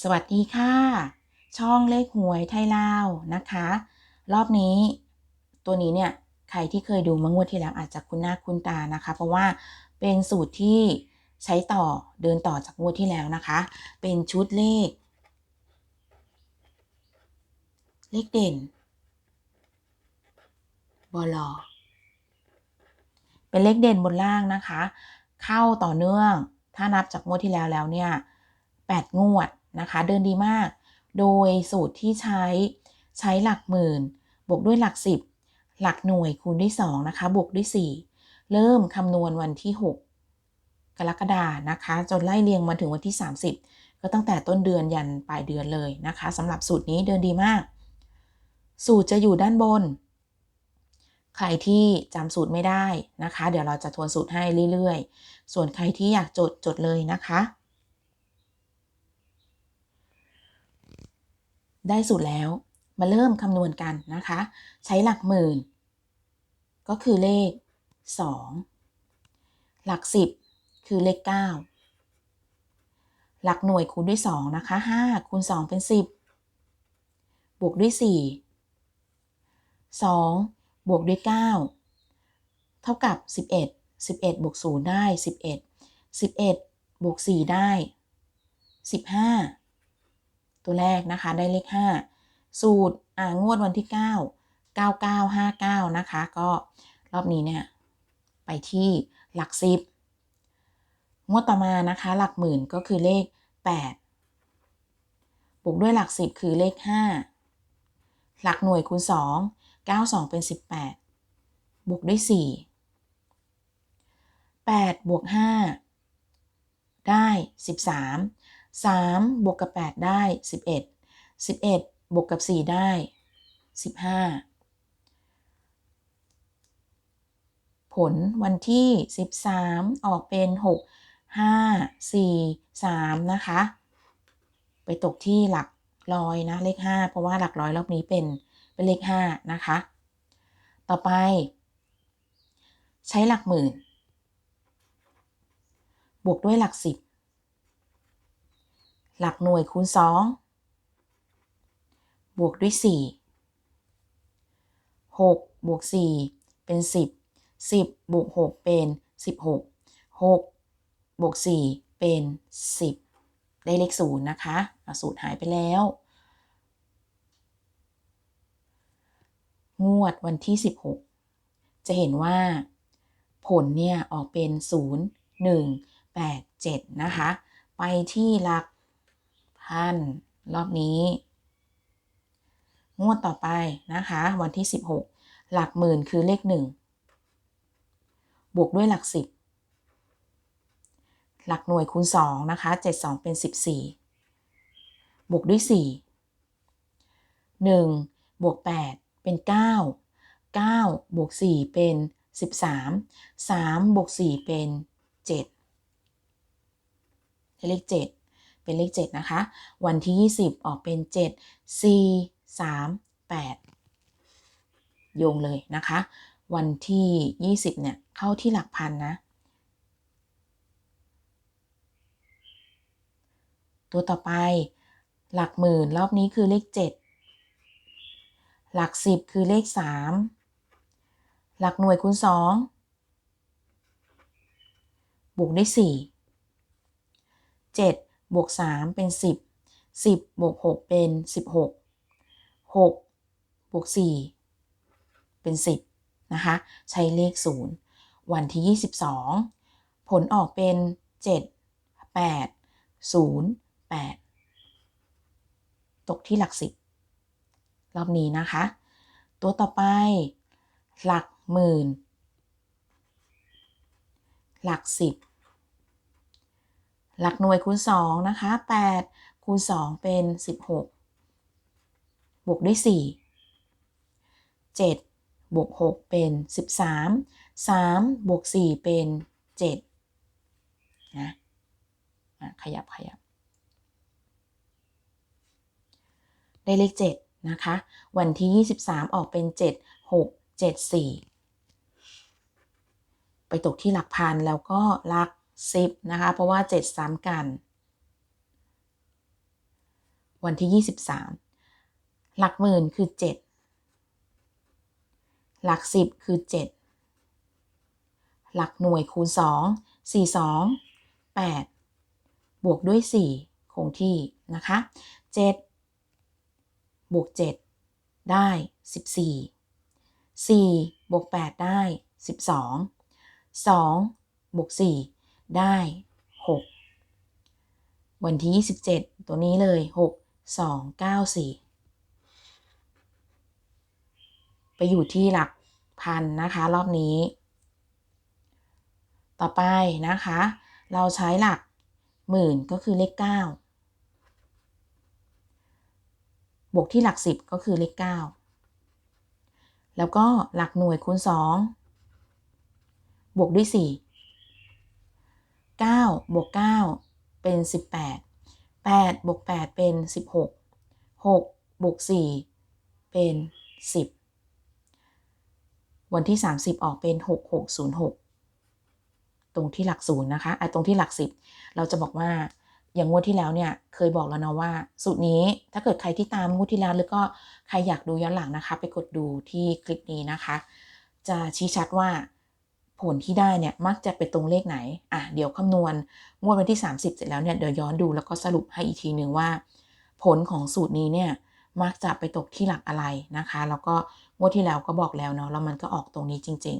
สวัสดีค่ะ ช่องเลขหวยไทยลาวนะคะ รอบนี้ตัวนี้เนี่ยใครที่เคยดูเมื่องวดที่แล้วอาจจะคุ้นหน้าคุ้นตานะคะ เพราะว่าเป็นสูตรที่ใช้ต่อเดินต่อจากงวดที่แล้วนะคะ เป็นชุดเลข เลขเด่นบลอเป็นเลขเด่นบนล่างนะคะ เข้าต่อเนื่องถ้านับจากงวดที่แล้วแล้วเนี่ย8งวด นะคะ เดินดีมาก โดยสูตรที่ใช้ใช้หลักหมื่น บวกด้วยหลัก 10 หลักหน่วยคูณด้วย 2 นะคะ บวกด้วย 4 เริ่มคำนวณวันที่ 6 กรกฎานะคะ จนไล่เรียงมาถึงวันที่ 30 ก็ตั้งแต่ต้นเดือนยันปลายเดือนเลยนะคะสำหรับสูตรนี้เดินดีมาก สูตรจะอยู่ด้านบน ใครที่จำสูตรไม่ได้นะคะ เดี๋ยวเราจะทวนสูตรให้เรื่อยๆ ส่วนใครที่อยากจดจดเลยนะคะ ได้สูตรแล้วมาเริ่มคำนวณกันนะคะ ใช้หลักหมื่น ก็คือเลข 2 หลัก 10 คือเลข 9 หลักหน่วยคูณด้วย 2 นะคะ 5 คูณ 2 เป็น 10 บวกด้วย 4 2 บวกด้วย 9 เท่ากับ 11 11 บวก 0 ได้ 11 11 บวก 4 ได้ 15 ตัวแรกนะคะได้เลข 5 สูตรอ่างวดวันที่ 9 9959 นะคะ ก็รอบนี้เนี่ยไปที่หลัก10งวดต่อมานะคะ หลักหมื่นก็คือเลข 8 บวกด้วยหลัก10คือเลข 5 หลักหน่วยคูณ 2 92 เป็น 18 บวกด้วย 4 8 บวก 5 ได้ 13 3 บวกกับ 8 ได้ 11 11 บวกกับ 4 ได้ 15 ผลวันที่ 13 ออกเป็น 6 5 4 3 นะคะ ไปตกที่หลักร้อยนะ เลข 5 เพราะว่าหลักร้อยรอบนี้เป็นเป็นเลข 5 นะคะ ต่อไป ใช้หลักหมื่น บวกด้วยหลัก10 หลักหน่วยคูณ 2 บวกด้วย 4 6 บวก 4 เป็น 10 10 บวก 6 เป็น 16 6 บวก 4 เป็น 10 ได้เลข 0 นะคะสูตรหายไปแล้ว งวดวันที่ 16 จะเห็นว่าผลเนี่ยออกเป็น 0 1 8 7 นะคะ ไปที่หลัก พันรอบนี้ งวดต่อไปนะคะ วันที่ 16 หลักหมื่นคือเลข 1 บวกด้วยหลัก 10 หลักหน่วยคูณ 2 นะคะ 7 2 เป็น 14 บวกด้วย 4 1 บวก 8 เป็น 9 9 บวก 4 เป็น 13 3 บวก 4 เป็น 7เลข7 เป็นเลข 7 นะคะ วันที่ 20 ออกเป็น 7 4 3 8 โยงเลยนะคะ วันที่ 20 เนี่ย เข้าที่หลักพันนะ ตัวต่อไปหลักหมื่นรอบนี้คือเลข 7 หลัก 10 คือเลข 3 หลักหน่วยคูณ 2 บวกด้วย4 7 บวก 3 เป็น 10 10บวก6เป็น 16 6บวก4เป็น 10นะคะใช้เลข 0 วันที่ 22 ผลออกเป็น 7 8 0 8 ตกที่หลัก 10 รอบนี้นะคะ ตัวต่อไป หลักหมื่น หลัก 10 หลักหน่วยคูณ2นะคะ8คูณ2เป็น 16 บวกด้วย 4 7 บวก 6 เป็น 13 3 บวก 4 เป็น 7 นะขยับขยับ ได้เลข 7 นะคะ วันที่ 23 ออกเป็น 7 6 7 4 ไปตกที่หลักพันแล้วก็หลัก 10 นะคะ เพราะว่า7ซ้ำกัน วันที่ 23 หลักหมื่นคือ 7 หลัก 10 คือ 7 หลักหน่วยคูณ 2 4 2 8 บวกด้วย 4 คงที่นะคะ 7 บวก 7 ได้ 14 4 บวก 8 ได้ 12 2 บวก 4 ได้ 6 วันที่ 27 ตัวนี้เลย 6 2 9 4 ไปอยู่ที่หลักพันนะคะ รอบนี้ ต่อไปนะคะ เราใช้หลักหมื่นก็คือเลข 9 บวกที่หลัก 10 ก็คือเลข 9 แล้วก็หลักหน่วยคูณ 2 บวกด้วย 4 9บวก9เป็น 18 8บวก8เป็น 16 6บวก4เป็น 10 วันที่ 30 ออกเป็น 6606 ตรงที่หลักศูนย์นะคะไอ้ตรงที่หลัก 10 เราจะบอกว่าอย่างงวดที่แล้วเนี่ย เคยบอกแล้วนะว่า สูตรนี้ถ้าเกิดใครที่ตามงวดที่แล้วหรือก็ใครอยากดูย้อนหลังนะคะ ไปกดดูที่คลิปนี้นะคะ จะชี้ชัดว่า ผลที่ได้เนี่ยมักจะไปตรงเลขไหน อะเดี๋ยวคำนวณงวดวันที่ 30 เสร็จแล้วเนี่ยเดี๋ยวย้อนดูแล้วก็สรุปให้อีกทีหนึ่งว่า ผลของสูตรนี้เนี่ยมักจะไปตกที่หลักอะไรนะคะ แล้วก็งวดที่แล้วก็บอกแล้วเนาะแล้วมันก็ออกตรงนี้จริง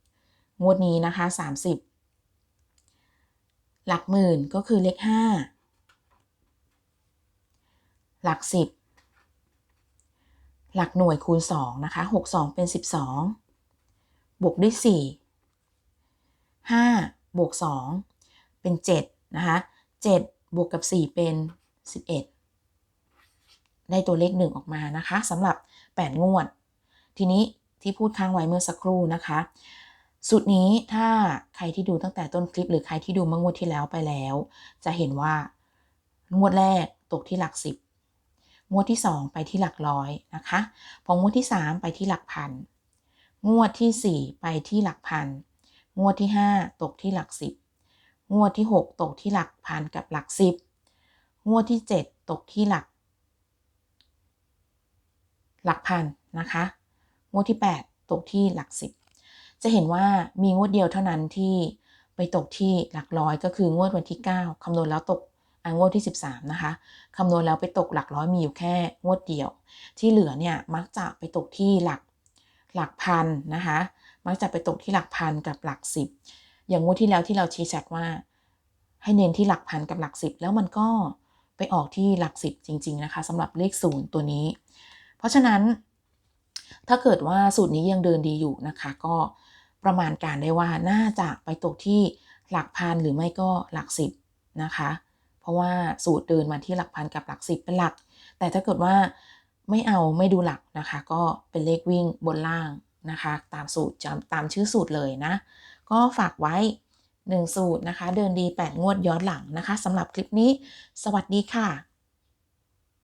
ๆ งวดนี้นะคะ 30 หลักหมื่นก็คือเลข 5 หลัก 10 หลักหน่วยคูณ 2 นะคะ 6 2 เป็น 12 บวกด้วย 4 5บวก2เป็น 7 นะคะ7บวกกับ 4 เป็น 11 ได้ตัวเลข 1 ออกมานะคะสำหรับ 8 งวด ทีนี้ที่พูดค้างไว้เมื่อสักครู่นะคะสูตรนี้ถ้าใครที่ดูตั้งแต่ต้นคลิป หรือใครที่ดูเมื่องวดที่แล้วไปแล้ว จะเห็นว่างวดแรกตกที่หลัก 10 งวดที่ 2 ไปที่หลักร้อยนะคะพองวดที่ 3 ไปที่หลักพัน งวดที่ 4 ไปที่หลักพัน งวดที่ 5 ตกที่หลัก 10 งวดที่ 6 ตกที่หลักพันกับหลัก 10 งวดที่ 7 ตกที่หลัก หลักพันนะคะ งวดที่ 8 ตกที่หลัก 10 จะเห็นว่ามีงวดเดียวเท่านั้นที่ไปตกที่หลักร้อยก็คืองวดวันที่ 9 คำนวณแล้วตกงวดที่ 13 นะคะ คำนวณแล้วไปตกหลักร้อยมีอยู่แค่งวดเดียว ที่เหลือเนี่ยมักจะไปตกที่หลักหลักพันนะคะ มักจะไปตกที่หลักพันกับหลักสิบอย่างงวดที่แล้วที่เราชี้ชัดว่า ให้เน้นที่หลักพันกับหลักสิบแล้วมันก็ไปออกที่หลักสิบจริง ๆ นะคะสำหรับเลขศูนย์ตัวนี้ เพราะฉะนั้น ถ้าเกิดว่าสูตรนี้ยังเดินดีอยู่นะคะ ก็ประมาณการได้ว่าน่าจะไปตกที่หลักพันหรือไม่ก็หลักสิบนะคะ เพราะว่าสูตรเดินมาที่หลักพันกับหลักสิบเป็นหลัก แต่ถ้าเกิดว่าไม่เอาไม่ดูหลักนะคะ ก็เป็นเลขวิ่งบนล่าง นะคะ ตามสูตรจำตามชื่อสูตรเลยนะ ก็ฝากไว้ 1 สูตรนะคะ เดินดี 8 งวดย้อนหลังนะคะสำหรับคลิปนี้ สวัสดีค่ะ